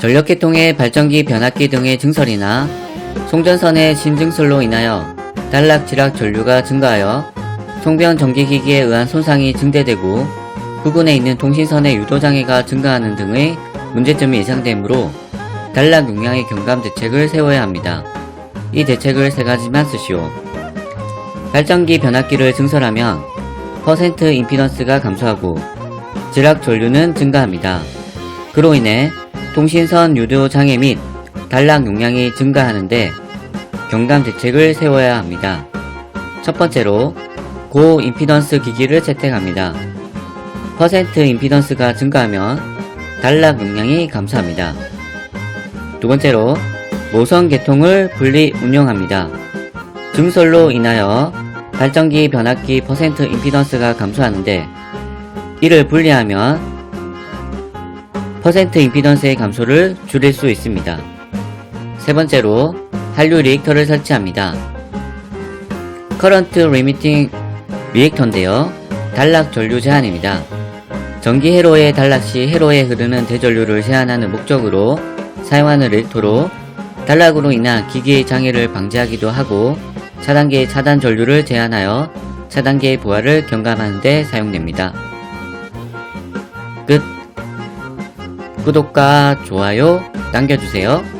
전력계통의 발전기 변압기 등의 증설이나 송전선의 신증설로 인하여 단락 지락 전류가 증가하여 송변 전기기기에 의한 손상이 증대되고 부근에 있는 통신선의 유도장애가 증가하는 등의 문제점이 예상되므로 단락 용량의 경감 대책을 세워야 합니다. 이 대책을 세 가지만 쓰시오. 발전기 변압기를 증설하면 퍼센트 임피던스가 감소하고 지락 전류는 증가합니다. 그로 인해 통신선 유도 장애 및 단락 용량이 증가하는데 경감 대책을 세워야 합니다. 첫 번째로 고 임피던스 기기를 채택합니다. 퍼센트 임피던스가 증가하면 단락 용량이 감소합니다. 두 번째로 모선 계통을 분리 운영합니다. 증설로 인하여 발전기 변압기 퍼센트 임피던스가 감소하는데 이를 분리하면 퍼센트 임피던스의 감소를 줄일 수 있습니다. 세 번째로 한류 리액터를 설치합니다. 커런트 리미팅 리액터인데요. 단락 전류 제한입니다. 전기 회로의 단락 시 회로에 흐르는 대전류를 제한하는 목적으로 사용하는 리액터로 단락으로 인한 기기의 장애를 방지하기도 하고 차단기의 차단 전류를 제한하여 차단기의 부하를 경감하는 데 사용됩니다. 끝. 구독과 좋아요 남겨주세요.